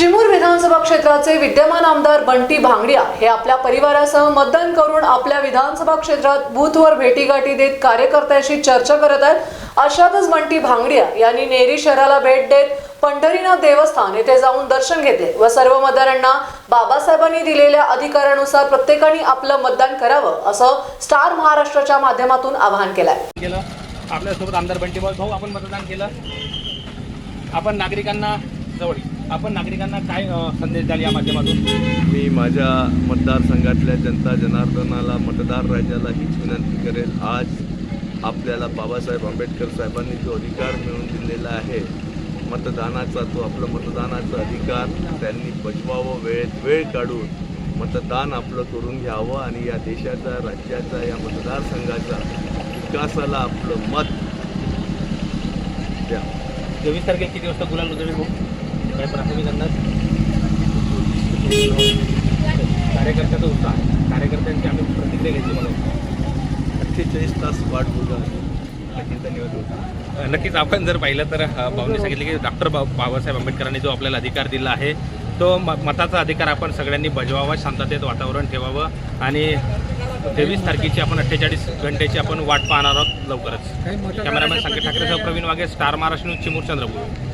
चिमूर विधानसभा क्षेत्राचे विद्यमान आमदार बंटी भांगडिया हे आपल्या परिवारासह मतदान करून आपल्या विधानसभा क्षेत्रात बूथवर भेटीगाठी देत कार्यकर्त्यांशी चर्चा करत आहेत. अशातच बंटी भांगडिया यांनी नेरी शहराला भेट देत पंढरीनाथ देवस्थान येथे जाऊन दर्शन घेतले व सर्व मतदारांना बाबासाहेबांनी दिलेल्या अधिकारानुसार प्रत्येकाने आपलं मतदान करावं असं स्टार महाराष्ट्राच्या माध्यमातून आवाहन केलंय. केलं. आपल्यासोबत आमदार बंटी भाऊ आपण मतदान केलं. आपण नागरिकांना जवळ आपण नागरिकांना काय संदेश द्याल या माध्यमातून? मी माझ्या मतदारसंघातल्या जनता जनार्दनाला मतदार राजाला हीच विनंती करेल. आज आपल्याला बाबासाहेब आंबेडकर साहेबांनी जो अधिकार मिळवून दिलेला आहे मतदानाचा तो आपला मतदानाचा अधिकार त्यांनी बजवावं वेळेत वेळ काढून मतदान आपलं करून घ्यावं आणि या देशाचा राज्याचा या मतदारसंघाचा विकासाला आपलं मत द्यावं. चोवीस तारखेला किती वाजता गुलाल उजळी काय प्राथमिक अंदाज कार्यकर्त्याचा उत्साह आहे. कार्यकर्त्यांची आम्ही प्रतिक्रिया घेतली म्हणून अठ्ठेचाळीस तास वाट बघा नक्कीच धन्यवाद होतो अ, नक्कीच आपण जर पाहिलं तर भाऊंनी सांगितलं की डॉक्टर बा बाबासाहेब आंबेडकरांनी जो आपल्याला अधिकार दिला आहे तो म मताचा अधिकार आपण सगळ्यांनी बजवावा शांततेत वातावरण ठेवावं आणि तेवीस तारखेची आपण अठ्ठेचाळीस घंटेची आपण वाट पाहणार आहोत लवकरच. कॅमेरामॅन संकेत ठाकरेसह प्रवीण वागे स्टार महाराष्ट्र न्यूज चिमूर चंद्रपूर.